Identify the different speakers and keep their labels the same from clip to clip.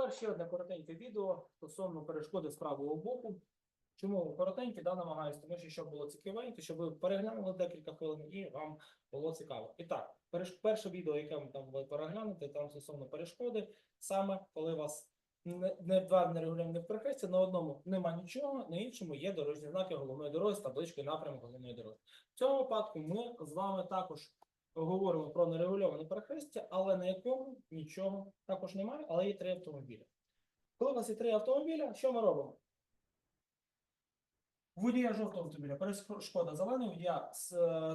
Speaker 1: тепер ще одне коротеньке відео стосовно перешкоди з правого боку. Чому коротеньке, да, намагаюся, тому що щоб було цікавенько, щоб ви переглянули декілька хвилин і вам було цікаво. І так, перше відео, яке ви там ви переглянете, там стосовно перешкоди, саме коли у вас не, два нерегулярних перехрестя, на одному нема нічого, на іншому є дорожні знаки головної дороги з табличкою напрямок головної дороги. В цьому випадку ми з вами також говоримо про нерегульоване перехрестя, але на якому нічого також немає, але є три автомобіля. Коли у нас є три автомобіля, що ми робимо? Водія жовтого автомобіля перешкода зелений, водія е,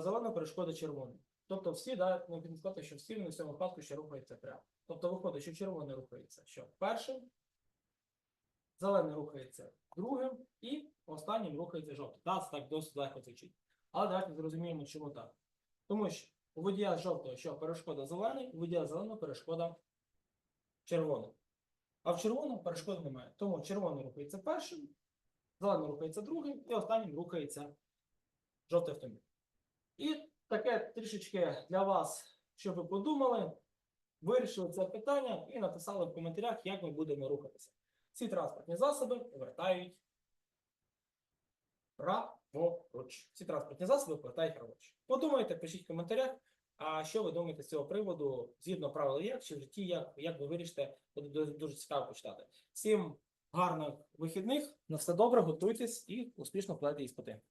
Speaker 1: зеленого перешкода червоний. Тобто всі, да, необхідно сказати, що всі в цьому випадку ще рухаються прямо. Тобто виходить, що червоний рухається що першим, зелений рухається другим і останнім рухається жовтий. Да, це так досить легко звучить. Але давайте зрозуміємо, чому так. Тому що водія жовтого, що перешкода зелений, водія зеленого перешкода червоний. А в червоному перешкоди немає. Тому червоний рухається першим, зелений рухається другим, і останнім рухається жовтий автомобіль. І таке трішечки для вас, щоб ви подумали, вирішили це питання і написали в коментарях, як ми будемо рухатися. Ці транспортні засоби повертають праворуч. Всі транспортні засоби повертають праворуч. Подумайте, пишіть в коментарях, а що ви думаєте з цього приводу, згідно правил як, чи в житті, як, як ви вирішите, буде дуже цікаво почитати. Всім гарних вихідних, на все добре, готуйтесь і успішно плати іспити.